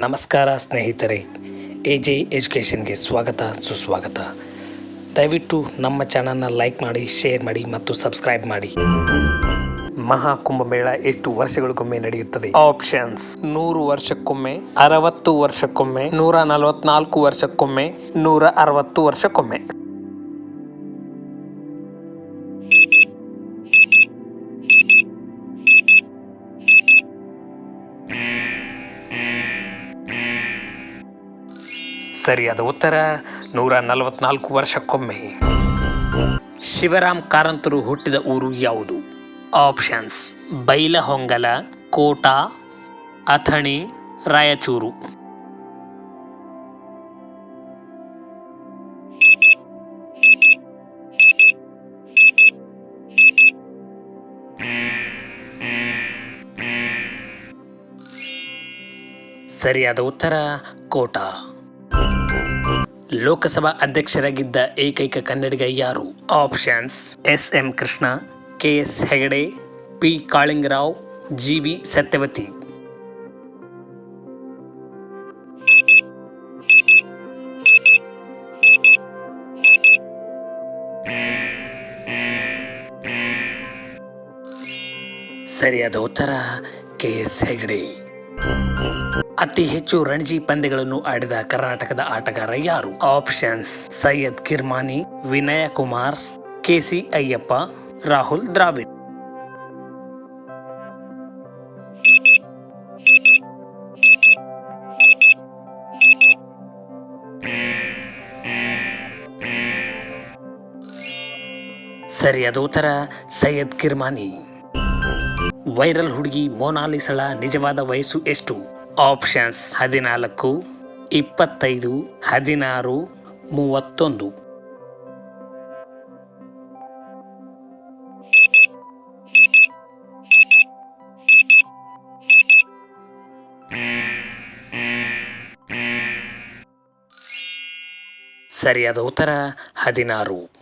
ನಮಸ್ಕಾರ ಸ್ನೇಹಿತರೆ A J ಎಜುಕೇಷನ್ಗೆ ಸ್ವಾಗತ, ಸುಸ್ವಾಗತ. ದಯವಿಟ್ಟು ನಮ್ಮ ಚಾನಲ್ನ ಲೈಕ್ ಮಾಡಿ, ಶೇರ್ ಮಾಡಿ ಮತ್ತು ಸಬ್ಸ್ಕ್ರೈಬ್ ಮಾಡಿ. ಮಹಾಕುಂಭಮೇಳ ಎಷ್ಟು ವರ್ಷಗಳಿಗೊಮ್ಮೆ ನಡೆಯುತ್ತದೆ? ಆಪ್ಷನ್ಸ್. ನೂರು ವರ್ಷಕ್ಕೊಮ್ಮೆ, ಅರವತ್ತು ವರ್ಷಕ್ಕೊಮ್ಮೆ, ನೂರ ನಲವತ್ನಾಲ್ಕು ವರ್ಷಕ್ಕೊಮ್ಮೆ, ನೂರ ಅರವತ್ತು ವರ್ಷಕ್ಕೊಮ್ಮೆ. ಸರಿಯಾದ ಉತ್ತರ ನೂರ ನಲವತ್ನಾಲ್ಕು ವರ್ಷಕ್ಕೊಮ್ಮೆ. ಶಿವರಾಮ್ ಕಾರಂತರು ಹುಟ್ಟಿದ ಊರು ಯಾವುದು? ಆಪ್ಷನ್ಸ್, ಬೈಲಹೊಂಗಲ, ಕೋಟ, ಅಥಣಿ, ರಾಯಚೂರು. ಸರಿಯಾದ ಉತ್ತರ ಕೋಟ. ಲೋಕಸಭಾ ಅಧ್ಯಕ್ಷರಾಗಿದ್ದ ಏಕೈಕ ಕನ್ನಡಿಗ ಯಾರು? Options S M Krishna, K S Hegde, P Kalingarao, G V Sathyavathi. ಸರಿಯಾದ ಉತ್ತರ ಕೆ ಎಸ್ ಹೆಗಡೆ. ಅತಿ ಹೆಚ್ಚು ರಣಜಿ ಪಂದ್ಯಗಳನ್ನು ಆಡಿದ ಕರ್ನಾಟಕದ ಆಟಗಾರ ಯಾರು? Options Syed Kirmani, Vinay Kumar K C, Ayyappa Dravid. ಸರಿಯಾದ ಉತ್ತರ, ಸೈಯದ್ ಕಿರ್ಮಾನಿ. ವೈರಲ್ ಹುಡುಗಿ ಮೋನಾಲಿಸಳ ನಿಜವಾದ ವಯಸ್ಸು ಎಷ್ಟು? ಆಪ್ಷನ್ಸ್ ಹದಿನಾಲ್ಕು ಇಪ್ಪತ್ತೈದು ಹದಿನಾರು ಮೂವತ್ತೊಂದು. ಸರಿಯಾದ ಉತ್ತರ ಹದಿನಾರು.